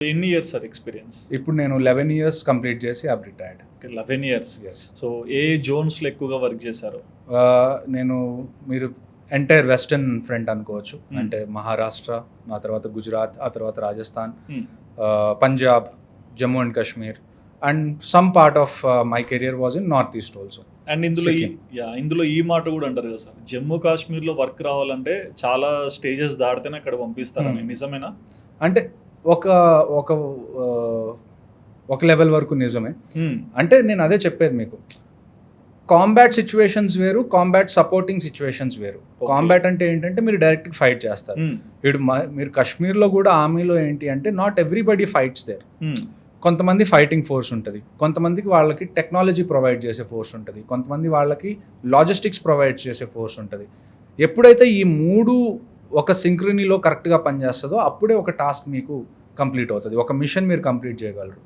ఎన్ని years sir experience ఇప్పుడు నేను లెవెన్ ఇయర్స్ కంప్లీట్ చేసి అవి retired eleven years yes so ఏ జోన్స్లో ఎక్కువగా వర్క్ చేశారు? నేను మీరు ఎంటైర్ వెస్టర్న్ ఫ్రంట్ అనుకోవచ్చు. Hmm. అంటే మహారాష్ట్ర ఆ తర్వాత గుజరాత్ ఆ తర్వాత Rajasthan Hmm. Punjab Jammu and Kashmir and some part of my career was in north east also and ఇందులో ఇందులో ఈ మాట కూడా అంటారు కదా సార్ జమ్మూ కాశ్మీర్లో వర్క్ రావాలంటే చాలా స్టేజెస్ దాటితేనే అక్కడ పంపిస్తారని. Hmm. నిజమేనా? అంటే ఒక ఒక ఒక లెవెల్ వరకు నిజమే Hmm. అంటే నేను అదే చెప్పేది మీకు కాంబాట్ సిచ్యువేషన్స్ వేరు కాంబాట్ సపోర్టింగ్ సిచ్యువేషన్స్ వేరు. కాంబాట్ అంటే ఏంటంటే మీరు డైరెక్ట్ ఫైట్ చేస్తారు Hmm. ఇప్పుడు మీరు కాశ్మీర్లో కూడా ఆర్మీలో ఏంటి అంటే నాట్ ఎవ్రీబడి ఫైట్స్ దేర్. కొంతమంది ఫైటింగ్ ఫోర్స్ ఉంటుంది కొంతమందికి వాళ్ళకి టెక్నాలజీ ప్రొవైడ్ చేసే ఫోర్స్ ఉంటుంది కొంతమంది వాళ్ళకి లాజిస్టిక్స్ ప్రొవైడ్ చేసే ఫోర్స్ ఉంటుంది ఎప్పుడైతే ఈ మూడు ఒక సింక్రనీలో కరెక్ట్గా పనిచేస్తుందో అప్పుడే ఒక టాస్క్ మీకు కంప్లీట్ అవుతుంది. ఒక మిషన్ మీరు కంప్లీట్ చేయగలరు.